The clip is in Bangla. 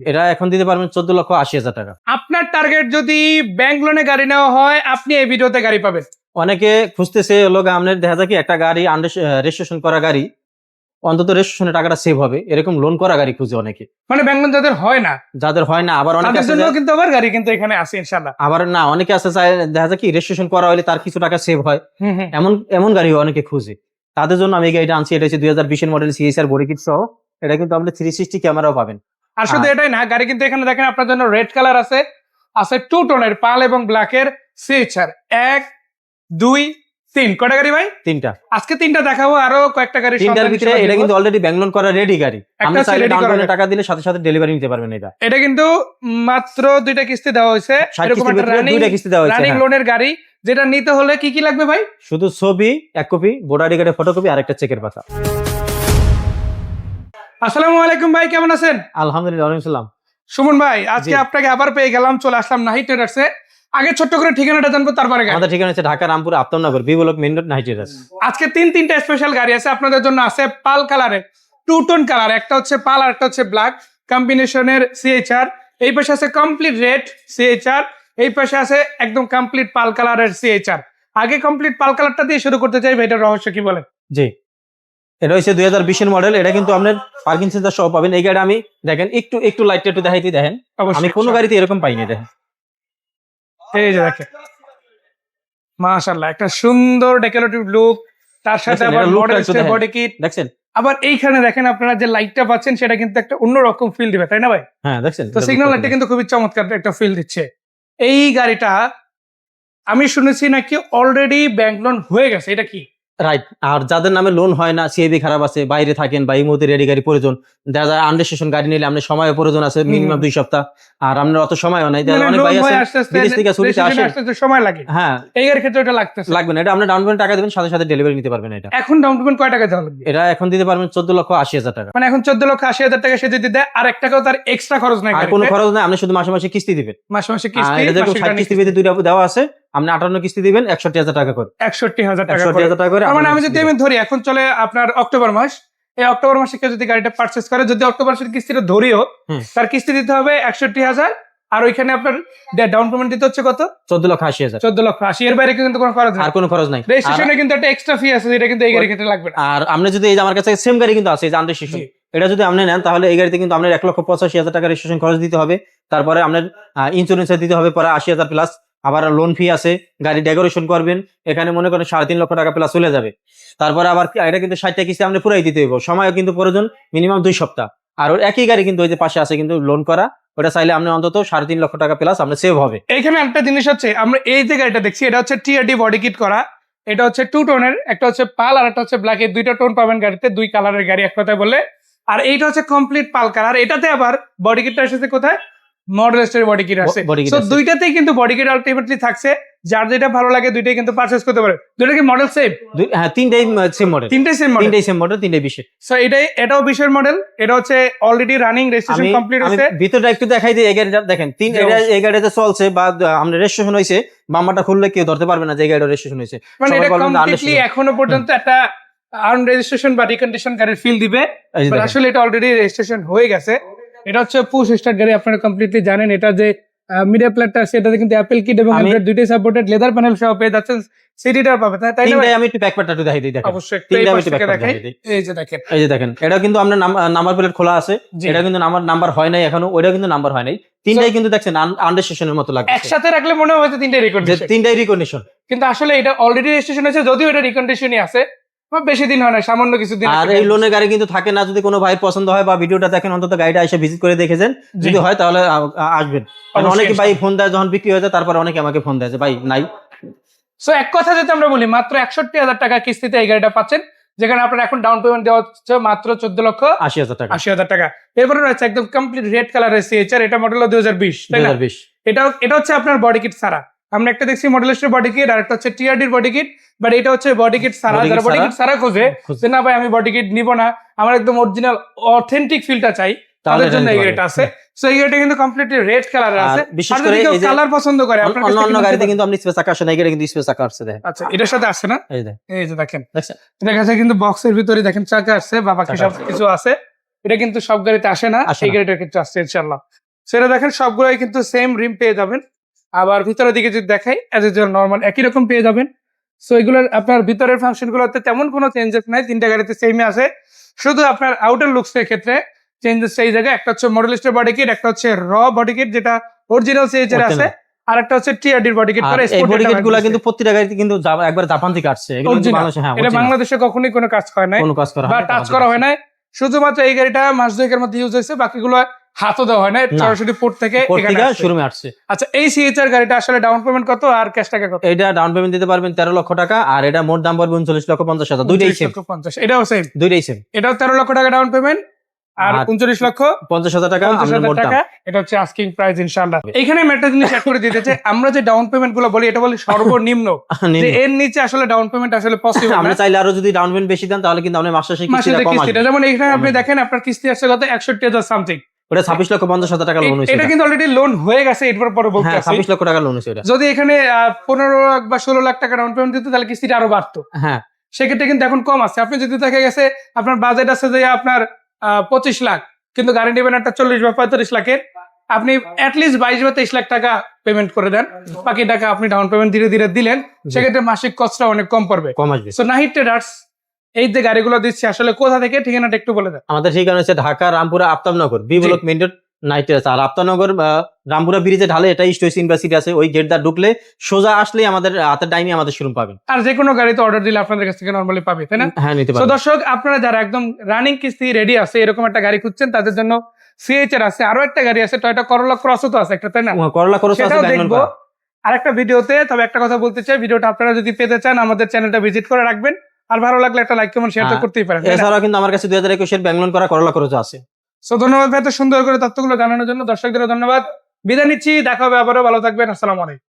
এটা এখন দিতে পারবেন চোদ্দ লক্ষ আশি হাজার টাকা। আপনার টার্গেট যদি ব্যাংক লোনে গাড়ি নেওয়া হয় আপনি এই ভিডিওতে গাড়ি পাবেন। অনেকে খুঁজতেছে লোক আপনার দেখা যায় কি একটা গাড়ি রেজিস্ট্রেশন করা গাড়ি অন্তত রেজিস্ট্রেশনের টাকাটা সেভ হবে। এরকম লোন করা গাড়ি খুঁজে অনেকে। মানে ব্যাংক লোন যাদের হয় না। যাদের হয় না আবার অনেকে আছে কিন্তু আবার গাড়ি কিন্তু এখানে আছে ইনশাল্লাহ আবার না অনেকে আছে চায় দেখা যায় কি রেজিস্ট্রেশন করা হলে তার কিছু টাকা সেভ হয়। এমন এমন গাড়ি অনেকে খুঁজে। তাদের জন্য আমি এই গাড়িটা আনছি এটা হচ্ছে দুই হাজার বিশের মডেল সিএসআর বডি কিট সহ। এটা কিন্তু আপনি থ্রি সিক্সটি ক্যামেরাও পাবেন। আর শুধু হ্যাঁ। এটাই না গাড়ি কিন্তু এখানে দেখেন আপনার জন্য রেড কালার আছে আছে টু টোনের পাল এবং ব্ল্যাকের সিএচআর এক দুই তিন। কটা গাড়ি ভাই? তিনটা। আজকে তিনটা দেখাবো আরও কয়েকটা গাড়ি তিনটার ভিতরে এটা কিন্তু অলরেডি ব্যাংলোন করা রেডি গাড়ি। আপনি হচ্ছে চাইলে ডাউন পেমেন্ট টাকা দিলে সাথে সাথে ডেলিভারি নিতে পারবেন এটা। এটা কিন্তু মাত্র দুইটা কিস্তি দেওয়া হয়েছে। এরকম একটা রানিং দুইটা কিস্তি দেওয়া হয়েছে রানিং হ্যাঁ। লোনের গাড়ি যেটা নিতে হলে কি কি লাগবে ভাই? শুধু ছবি এক কপি ভোটার আইডি কার্ডের ফটোকপি আর একটা চেকের পাতা। আসসালামু আলাইকুম ভাই কেমন আছেন? আলহামদুলিল্লাহ ওয়ালাইকুম সালাম। সুমন ভাই আজকে আপনাকে আবার পেয়ে গেলাম চলে আসলাম ট্রেডার্সে আগে ছোট্ট করে ঠিকানাটা জানব তারপরে আমাদের ঠিকানা হচ্ছে Dhaka Rampur Aftabnagar B block road night riders আজকে তিন তিনটা স্পেশাল গাড়ি আছে আপনাদের জন্য আছে পাল টু টোন কালার একটা হচ্ছে পাল আর একটা হচ্ছে ব্ল্যাক কম্বিনেশনের সিএইচআর এই পাশে আছে কমপ্লিট রেড সিএইচআর এই পাশে আছে একদম কমপ্লিট পাল কালারের সিএইচআর আগে কমপ্লিট পাল কালারটা দিয়ে শুরু করতে চাই এটার রহস্য কি বলেন? জি। এটা হচ্ছে দুই হাজার বিশের মডেল এটা কিন্তু আপনার পার্কিং সেন্টার সহ পাবেন। এই গাড়ি আমি দেখেন একটু একটু লাইটটা একটু দেখাইতে দেখেন। আমি কোনো গাড়িতে এরকম পাইনি দেখেন। এই যে দেখেন। মাশাআল্লাহ একটা সুন্দর ডেকোরেটিভ লুক তার সাথে আবার মডেল বডি কিট দেখছেন? আবার এইখানে দেখেন আপনারা যে লাইটটা পাচ্ছেন সেটা কিন্তু একটা অন্যরকম ফিল দিবে তাই না ভাই? হ্যাঁ দেখছেন তো সিগন্যাল লাইটটা কিন্তু খুবই চমৎকার একটা ফিল দিচ্ছে। এই গাড়িটা আমি শুনেছি নাকি অলরেডি ব্যাংক লোন হয়ে গেছে এটা কি? রাইট আর যাদের নামে লোন হয় না সিএবি খারাপ আছে বাইরে থাকেন বা এই মুহূর্তে রেডি গাড়ি প্রয়োজন দেখা যায় আন্ডারস্টেশন গাড়ি নিলে আপনার সময় প্রয়োজন আছে মিনিমাম দুই সপ্তাহ। আর আপনার অত সময়ও নাই মানে অনেক ভাই আছে বিদেশ থেকে ছুটিতে আসে। সময় লাগে। হ্যাঁ। এই গাড়ির ক্ষেত্রে এটা লাগতেছে। লাগবে না এটা আপনি ডাউন পেমেন্ট টাকা দেবেন সাথে সাথে ডেলিভারি নিতে পারবেন এটা। এখন ডাউন পেমেন্ট কয় টাকা দেওয়া লাগবে? এটা এখন দিতে পারবেন চোদ্দ লক্ষ আশি হাজার টাকা। মানে এখন চোদ্দ লক্ষ আশি হাজার টাকা সে যদি দেয় আর এক টাকাও তার এক্সট্রা খরচ নাই আর কোনো খরচ নাই আপনি শুধু মাসে মাসে কিস্তি দিবেন। মাসে মাসে কিস্তি এটা কিস্তি দুইটা দেওয়া আছে। আপনি আটান্ন কিস্তি দিবেন একষট্টি হাজার টাকা করে। একষট্টি হাজার টাকা একষট্টি করে। হাজার টাকা করে মানে আমি যদি আমি ধরি এখন চলে আপনার অক্টোবর মাস। এই অক্টোবর মাসে কেউ যদি গাড়িটা পারচেস করে যদি অক্টোবর মাসের কিস্তিটা ধরিও তার কিস্তি দিতে হবে একষট্টি হাজার। আর ওইখানে আপনার ডাউন পেমেন্ট দিতে হচ্ছে কত? চোদ্দ লক্ষ আশি হাজার। চোদ্দ লক্ষ আশি। এর বাইরে কিন্তু কোনো খরচ আর কোনো খরচ নাই। রেজিস্ট্রেশনে কিন্তু একটা এক্সট্রা ফি আছে যেটা কিন্তু এই গাড়ির ক্ষেত্রে লাগবে আর আপনি যদি এই আমার কাছে সেম গাড়ি কিন্তু আছে এই যে আন্ডার জি। এটা যদি আপনি নেন তাহলে এই গাড়িতে কিন্তু আপনার এক লক্ষ পঁচাশি হাজার টাকা রেজিস্ট্রেশন খরচ দিতে হবে। তারপরে আপনার ইন্স্যুরেন্স দিতে হবে পরে আশি হাজার প্লাস আবার লোন ফি আছে, গাড়ি ডেকোরেশন করবেন, এখানে মনে করেন সাড়ে তিন লক্ষ টাকা প্লাস চলে যাবে। তারপরে আবার এটা কিন্তু ষাটটা কিস্তি আপনি পুরাই দিতে হইব, সময়ও কিন্তু প্রয়োজন মিনিমাম দুই সপ্তাহ। আর একই গাড়ি কিন্তু ওই যে পাশে আছে কিন্তু লোন করা, ওটা চাইলে আপনি অন্তত সাড়ে তিন লক্ষ টাকা প্লাস আপনার সেভ হবে। এখানে একটা জিনিস হচ্ছে, আমরা এই যে গাড়িটা দেখছি, এটা হচ্ছে টিআরডি বডি কিট করা, এটা হচ্ছে টু টোনের একটা হচ্ছে পাল আর একটা হচ্ছে ব্ল্যাক এই দুইটা টোন পাবেন গাড়িতে, দুই কালারের গাড়ি এক কথায় বলে আর এইটা হচ্ছে কমপ্লিট পাল কালার এটাতে আবার বডি কিটটা এসেছে কোথায়? মডেল স্টোরি বডি কিট আছে। তো দুইটাতেই কিন্তু বডি কিট আলটিমেটলি থাকছে। যার যেটা ভালো লাগে দুইটাই কিন্তু পারচেস করতে পারে। দুইটা কি মডেল সেম হ্যাঁ তিনটাই সেম মডেল তিনটাই সেম মডেল তিনটাই সেম মডেল তিনটাই বিশে সো এটাই এটাও বিশের মডেল এটা হচ্ছে অলরেডি রানিং রেজিস্ট্রেশন কমপ্লিট আমি ভিতরটা একটু দেখাই দিই এই গাড়িটা দেখেন তিন এটা। এই গাড়িতে চলছে বা আমরা রেজিস্ট্রেশন হয়েছে বাম্বারটা খুললে কেউ ধরতে পারবে না যে গাড়িটা রেজিস্ট্রেশন হয়েছে। মানে এটা কমপ্লিটলি এখনও পর্যন্ত একটা আর্ন রেজিস্ট্রেশন বা রিকন্ডিশন গাড়ির ফিল দিবে। আসলে এটা অলরেডি রেজিস্ট্রেশন হয়ে গেছে। এটা হচ্ছে পুশ স্টার্ট গাড়ি আপনারা কমপ্লিটলি জানেন। এটা যে মিডিয়া প্লেটটা এটাতে কিন্তু অ্যাপেল কিট এবং অ্যান্ড্রয়েড দুইটাই সাপোর্টেড লেদার প্যানেল সহ পেয়ে যাচ্ছেন সিডিটার পাবে তাই তাই না আমি একটু প্যাকপ্যাডটা একটু দেখাই দিই দেখেন। অবশ্যই তিনটা আমি একটু দেখাই এই যে দেখেন। এই যে দেখেন এটা কিন্তু আপনার নাম্বার প্লেট খোলা আছে। এটা কিন্তু নাম্বার নাম্বার হয় নাই এখনও ওইটা কিন্তু নাম্বার হয় নাই। তিনটাই কিন্তু দেখছেন আন্ডার স্টেশনের মতো লাগছে। একসাথে রাখলে মনে হয় হয়তো তিনটে যে রিকন্ডিশন তিনটাই রিকন্ডিশন কিন্তু আসলে এটা অলরেডি রেজিস্ট্রেশন আছে যদিও এটা রিকন্ডিশনই আছে। বেশি দিন হয় না সামান্য কিছু দিন আর এই লোনের গাড়ি কিন্তু থাকে না যদি কোনো ভাই পছন্দ হয় বা ভিডিওটা দেখেন অন্তত গাড়িটা এসে ভিজিট করে দেখেছেন। যদি হয় তাহলে আসবেন। অনেকে ভাই ফোন দেয় যখন বিক্রি হয়ে যায় তারপরে অনেকে আমাকে ফোন দেয় যে ভাই নাই। সো এক কথা যদি আমরা বলি মাত্র একষট্টি হাজার টাকা কিস্তিতে এই গাড়িটা পাচ্ছেন যেখানে আপনার এখন ডাউন পেমেন্ট দেওয়া হচ্ছে মাত্র চোদ্দ লক্ষ আশি হাজার টাকা। আশি হাজার টাকা। এরপরে রয়েছে একদম কমপ্লিট রেড কালারের সিএচআর এটা মডেল দুই হাজার বিশ এটা এটা হচ্ছে আপনার বডি কিট সারা আমরা একটা দেখছি মডেলেস্টের বডি কিট আর একটা হচ্ছে টিআরডির বডি কিট বাট এটা হচ্ছে বডি কিট সারা যারা বডি কিট সারা খোঁজে। যে না ভাই আমি বডি কিট নিব না। আমার একদম অরিজিনাল অথেন্টিক ফিলটা চাই। তাদের জন্য এই গাড়িটা পারবেন। আছে। সো এই গাড়িটা কিন্তু কমপ্লিটলি রেড কালারের আছে। বিশেষ করে এই যে কালার পছন্দ করে অন্য অন্য গাড়িতে কিন্তু আপনি স্পেস আঁকা আসে না এখানে কিন্তু স্পেস আঁকা আসছে দেখেন আচ্ছা এটার সাথে আসছে না? এই যে। এই যে দেখেন। দেখছেন? দেখা যাচ্ছে কিন্তু বক্সের ভিতরে দেখেন চাকা আসছে বা বাকি সব কিছু আছে। এটা কিন্তু সব গাড়িতে আসে না। এই না। গাড়িটার ক্ষেত্রে আসছে ইনশাল্লাহ সেটা দেখেন সবগুলোই কিন্তু সেম রিম পেয়ে যাবেন। আবার ভিতরের দিকে যদি দেখাই অ্যাজ ইউজুয়াল নর্মাল একই রকম পেয়ে যাবেন। সো এগুলোর আপনার ভিতরের ফাংশন গুলোতে তেমন কোনো চেঞ্জেস নাই তিনটা গাড়িতে সেমই আছে। শুধু আপনার আউটার লুকস এর ক্ষেত্রে চেঞ্জেস সেই জায়গায় একটা হচ্ছে মডেলিস্টের বডি কিট একটা হচ্ছে র বডি কিট যেটা অরিজিনাল সিএইচের আছে আর একটা হচ্ছে টিআরডির বডি কিট করে এই বডি কিটগুলা কিন্তু প্রতিটা গাড়িতে কিন্তু একবার জাপান থেকে আসছে। এগুলো বাংলাদেশে হ্যাঁ এটা বাংলাদেশে কখনোই কোনো কাজ করে নাই। কোনো কাজ করা বা টাচ করা হয় নাই। শুধুমাত্র এই গাড়িটা মাস দুয়েকের মধ্যে ইউজ হয়েছে বাকিগুলো হাতও দেওয়া হয় না। সরাসরি পোর্ট থেকে। শোরুমে আসছে। আচ্ছা এই সিএইচআর গাড়িটা আসলে ডাউন পেমেন্ট কত আর ক্যাশ টাকা কত? এটা ডাউন পেমেন্ট দিতে পারবেন তেরো লক্ষ টাকা আর এটা মোট দাম পড়বে উনচল্লিশ লক্ষ পঞ্চাশ হাজার। দুইটাই সেম পঞ্চাশ এটাও সেম দুইটাই সেম এটাও তেরো লক্ষ টাকা ডাউন পেমেন্ট আর উনচল্লিশ লক্ষ পঞ্চাশ হাজার টাকা টাকা এটা হচ্ছে আস্কিং প্রাইস ইনশাল্লাহ এখানে আমি একটা জিনিস অ্যাড করে দিতে চাই আমরা যে ডাউন পেমেন্টগুলো বলি এটা বলি সর্বনিম্ন। যে এর নিচে আসলে ডাউন পেমেন্ট আসলে পসিবল আমরা চাইলে আরও যদি ডাউন পেমেন্ট বেশি দেন তাহলে কিন্তু আপনার মাস মাসে কিস্তিটা যেমন এখানে আপনি দেখেন আপনার কিস্তি আসছে কত একষট্টি হাজার সামথিং ওটা ছাব্বিশ লক্ষ পঞ্চাশ হাজার টাকা লোন হয়েছে এটা। কিন্তু অলরেডি লোন হয়ে গেছে এরপর পরে বলতে হ্যাঁ লক্ষ টাকা লোন হয়েছে এটা। যদি এখানে আহ, পনেরো লাখ বা ষোলো লাখ টাকা ডাউন পেমেন্ট দিতে তাহলে কিস্তিটা আরও বাড়তো। হ্যাঁ। সেক্ষেত্রে কিন্তু এখন কম আছে। আপনি যদি দেখা গেছে আপনার বাজেট আছে যে আপনার পঁচিশ লাখ কিন্তু গাড়ি নেবেন একটা চল্লিশ বা পঁয়তাল্লিশ লাখের আপনি অ্যাটলিস্ট বাইশ বা তেইশ লাখ টাকা পেমেন্ট করে দেন। বাকি টাকা আপনি ডাউন পেমেন্ট ধীরে ধীরে দিলেন। সেক্ষেত্রে মাসিক কস্টটা অনেক কম পড়বে। কম আসবে। সো নাহিদ ট্রেডার্স এই যে গাড়িগুলো দিচ্ছে আসলে কোথা থেকে? ঠিকানাটা একটু বলে দেন আমাদের ঠিকানা হচ্ছে Dhaka Rampura Aftabnagar B block main road নাইটে আছে আর। আফতাবনগর রামপুরা ব্রিজে ঢালে স্টোয়েস ইউনিভার্সিটি আছে ওই গেট দা ঢুকলে সোজা আসলেই আমাদের হাতের ডাইনি আমাদের শোরুম পাবেন। আর যে কোনো গাড়িতে অর্ডার দিলে আপনাদের কাছ থেকে নর্মালি পাবে তাই না? হ্যাঁ নিতে পারবেন। দর্শক আপনারা যারা একদম রানিং কিস্তি রেডি আছে এরকম একটা গাড়ি খুঁজছেন তাদের জন্য সিএইচআর আছে আরও একটা গাড়ি আছে টয়টা করলা ক্রসও তো আছে একটা তাই না? করলা খরচ আছে সেটাও ব্যাঙ্গলোর দেখব। আরেকটা ভিডিওতে তবে একটা কথা বলতে চাই ভিডিওটা আপনারা যদি পেতে চান আমাদের চ্যানেলটা ভিজিট করে রাখবেন। আর ভালো লাগলে একটা লাইক কমেন্ট শেয়ার তো হ্যাঁ, করতেই পারেন এছাড়াও কিন্তু আমার কাছে দুই হাজার একুশের ব্যাঙ্গলোর করা করলা খরচ আছে। সো ধন্যবাদ ভাই এত সুন্দর করে তথ্যগুলো জানানোর জন্য। দর্শকদের ধন্যবাদ। বিদায় নিচ্ছি দেখা হবে আবারও। ভালো থাকবেন। আসসালামু আলাইকুম।